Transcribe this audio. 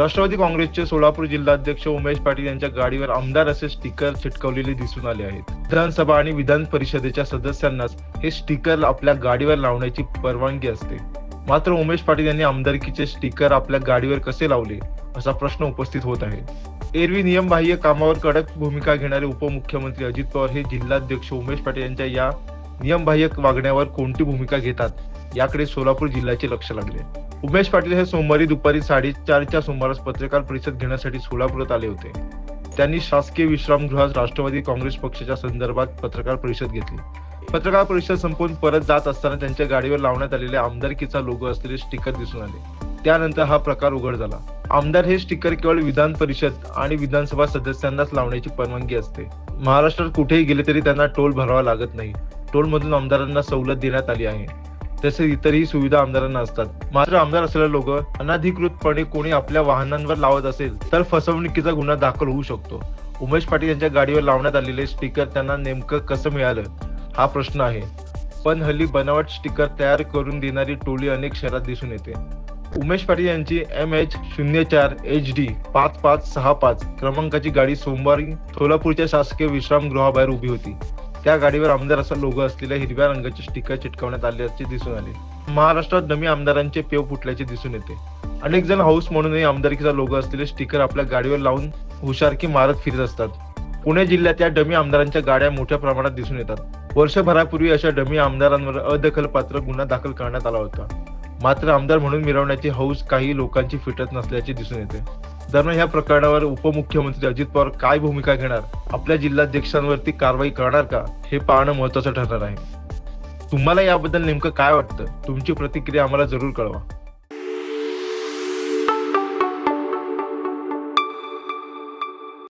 राष्ट्रवादी काँग्रेसचे सोलापूर जिल्हाध्यक्ष उमेश पाटील यांच्या गाडीवर आमदार असे स्टिकर चिटकवलेले दिसून आले आहेत. विधानसभा आणि विधान परिषदेच्या सदस्यांनाच हे स्टिकर आपल्या गाडीवर लावण्याची परवानगी असते. मात्र उमेश पाटील यांनी आमदारकीचे स्टिकर आपल्या गाडीवर कसे लावले असा प्रश्न उपस्थित होत आहे. एरवी नियमबाह्य कामावर कडक भूमिका घेणारे उपमुख्यमंत्री अजित पवार हे जिल्हाध्यक्ष उमेश पाटील यांच्या या नियमबाह्य वागण्यावर कोणती भूमिका घेतात याकडे सोलापूर जिल्ह्याचे लक्ष लागले. उमेश पाटील हे सोमवारी दुपारी साडेचारच्या सुमारास पत्रकार परिषद घेण्यासाठी सोलापुरात आले होते. त्यांनी शासकीय विश्रामगृहात राष्ट्रवादी काँग्रेस पक्षाच्या संदर्भात पत्रकार परिषद घेतली. पत्रकार परिषद संपवून परत जात असताना त्यांच्या गाडीवर लावण्यात आलेले आमदारकीचा लोगो असलेले स्टिकर दिसून आले. त्यानंतर हा प्रकार उघड झाला. आमदार हे स्टिकर केवळ विधान परिषद आणि विधानसभा सदस्यांनाच लावण्याची परवानगी असते. महाराष्ट्रात कुठेही गेले तरी त्यांना टोल भरावा लागत नाही. टोल मधून आमदारांना सवलत देण्यात आली आहे. तसे इतरही सुविधा आमदारांना असतात. मात्र आमदार असलेले लोक अनधिकृतपणे कोणी आपल्या वाहनांवर लावत असेल तर फसवणुकीचा गुन्हा दाखल होऊ शकतो. उमेश पाटील यांच्या गाडीवर लावण्यात आलेले स्टिकर त्यांना नेमकं कसं मिळालं? हा प्रश्न आहे. पण हल्ली बनावट स्टिकर तयार करून देणारी टोळी अनेक शहरात दिसून येते. उमेश पाटील यांची एम एच शून्य चार एच डी पाच पाच सहा पाच क्रमांकाची गाडी सोमवारी सोलापूरच्या शासकीय विश्रामगृहाबाहेर उभी होती. त्या गाडीवर आमदार असा लोगो असलेल्या हिरव्या रंगाचे स्टिकर चिटकवण्यात आल्याचे दिसून आले. महाराष्ट्रात डमी आमदारांचे पेव फुटल्याचे दिसून येते. अनेक जण हाऊस म्हणूनही आमदारकीचा लोगो असलेले स्टिकर आपल्या गाडीवर लावून हुशारकी मारत फिरत असतात. पुणे जिल्ह्यात या डमी आमदारांच्या गाड्या मोठ्या प्रमाणात दिसून येतात. वर्षभरापूर्वी अशा डमी आमदारांवर अदखलपात्र गुन्हा दाखल करण्यात आला होता. मात्र आमदार म्हणून मिरवण्याची हौस काही लोकांची फिटत नसल्याचे दिसून येते. दरम्यान या प्रकरणावर उपमुख्यमंत्री अजित पवार काय भूमिका घेणार? आपल्या जिल्हाध्यक्षांवरती कारवाई करणार का? हे पाहणं महत्वाचं ठरणार आहे. तुम्हाला याबद्दल नेमकं काय वाटतं? तुमची प्रतिक्रिया आम्हाला जरूर कळवा.